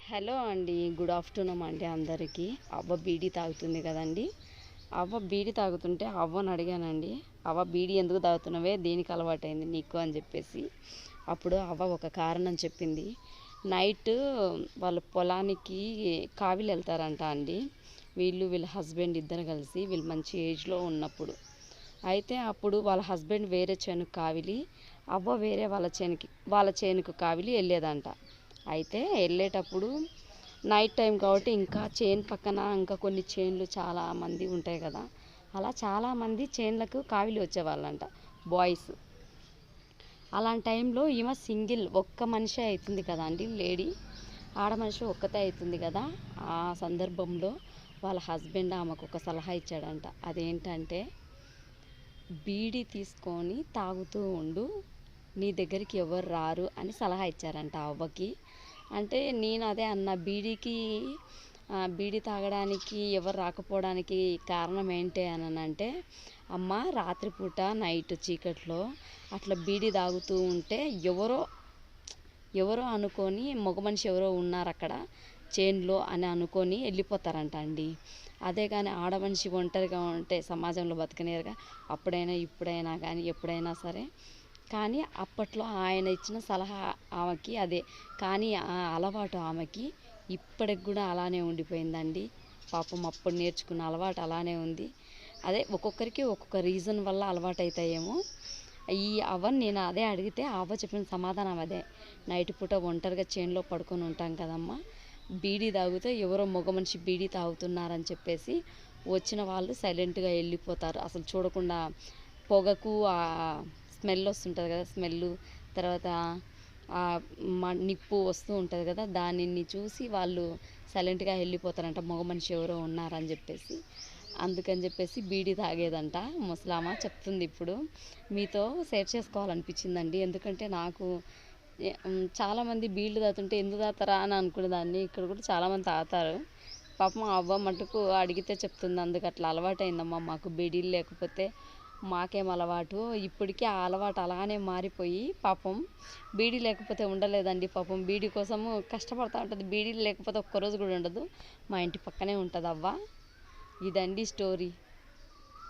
Hello అండి good afternoon అండి అందరికీ. అవ్వ బీడీ తాగుతుంది కదండి. అవ్వ బీడీ తాగుతుంటే అవ్వని అడిగానండి. అవ్వ బీడీ ఎందుకు తాగుతున్నావే? దేనికి అలవాటైంది నీకు అని చెప్పేసి. అప్పుడు అవ్వ ఒక కారణం చెప్పింది. నైట్ వాళ్ళ పొలానికి కావిలి వెళ్తారంట అండి. వీళ్ళు వీళ్ళ హస్బెండ్ ఇద్దరు కలిసి వీళ్ళు మంచి ఏజ్లో ఉన్నప్పుడు. అయితే అప్పుడు వాళ్ళ హస్బెండ్ వేరే చేనుకు కావిలి అవ్వ వేరే వాళ్ళ చేనుకి వాళ్ళ చేనుకు కావిలి వెళ్ళేదంట. అయితే వెళ్ళేటప్పుడు నైట్ టైం కాబట్టి ఇంకా చేను పక్కన ఇంకా కొన్ని చేన్లు చాలా మంది ఉంటాయి కదా. అలా చాలామంది చేన్లకు కావిలి వచ్చేవాళ్ళంట బాయ్స్ అలాంటి టైంలో ఈమె సింగిల్ ఒక్క మనిషి అవుతుంది కదా అండి లేడీ ఆడ మనిషి ఒక్కతే అవుతుంది కదా. ఆ సందర్భంలో వాళ్ళ హస్బెండ్ ఆమెకు ఒక సలహా ఇచ్చాడంట. అదేంటంటే బీడీ తీసుకొని తాగుతూ ఉండు నీ దగ్గరికి ఎవరు రారు అని సలహా ఇచ్చారంట ఆ అవ్వకి. అంటే నేను అదే అన్న బీడీకి బీడీ తాగడానికి ఎవరు రాకపోవడానికి కారణం ఏంటి అని అంటే అమ్మ రాత్రిపూట నైట్ చీకట్లో అట్లా బీడీ తాగుతూ ఉంటే ఎవరో ఎవరో అనుకొని మగ మనిషి ఎవరో ఉన్నారు అక్కడ చేన్లో అని అనుకొని వెళ్ళిపోతారంట అండి. అదే కానీ ఆడ మనిషి ఒంటరిగా ఉంటే సమాజంలో బతకనేరుగా అప్పుడైనా ఇప్పుడైనా కానీ ఎప్పుడైనా సరే కానీ అప్పట్లో ఆయన ఇచ్చిన సలహా ఆమెకి అదే. కానీ ఆ అలవాటు ఆమెకి ఇప్పటికి కూడా అలానే ఉండిపోయిందండి. పాపం అప్పుడు నేర్చుకున్న అలవాటు అలానే ఉంది. అదే ఒక్కొక్కరికి ఒక్కొక్క రీజన్ వల్ల అలవాటు అవుతాయేమో ఈ అవ్వని నేను అదే అడిగితే అవ్వ చెప్పిన సమాధానం అదే. నైట్ పూట ఒంటరిగా చేనులో పడుకొని ఉంటాం కదమ్మా. బీడీ తాగితే ఎవరో మగ మనిషి బీడీ తాగుతున్నారని చెప్పేసి వచ్చిన వాళ్ళు సైలెంట్గా వెళ్ళిపోతారు. అసలు చూడకుండా పొగకు ఆ స్మెల్ వస్తుంటుంది కదా స్మెల్ తర్వాత మ నిప్పు వస్తూ ఉంటుంది కదా దానిని చూసి వాళ్ళు సైలెంట్గా వెళ్ళిపోతారంట మగ మనిషి ఎవరో ఉన్నారని చెప్పేసి. అందుకని చెప్పేసి బీడీ తాగేదంట ముసలామ చెప్తుంది ఇప్పుడు. మీతో షేర్ చేసుకోవాలనిపించిందండి ఎందుకంటే నాకు చాలామంది బీళ్ళు తాగుతుంటే ఎందుకు తాగుతారా? అని అనుకునేదాన్ని ఇక్కడ కూడా చాలామంది తాగుతారు. పాపం అవ్వ మటుకు అడిగితే చెప్తుంది అందుకు అట్లా అలవాటైందమ్మా మాకు బీడీలు లేకపోతే మాకేం అలవాటు. ఇప్పటికీ ఆ అలవాటు అలానే మారిపోయి పాపం బీడీ లేకపోతే ఉండలేదండి పాపం. బీడీ కోసము కష్టపడతా ఉంటుంది. బీడీ లేకపోతే ఒక్కరోజు కూడా ఉండదు. మా ఇంటి పక్కనే ఉంటుంది అవ్వ ఇదండి స్టోరీ.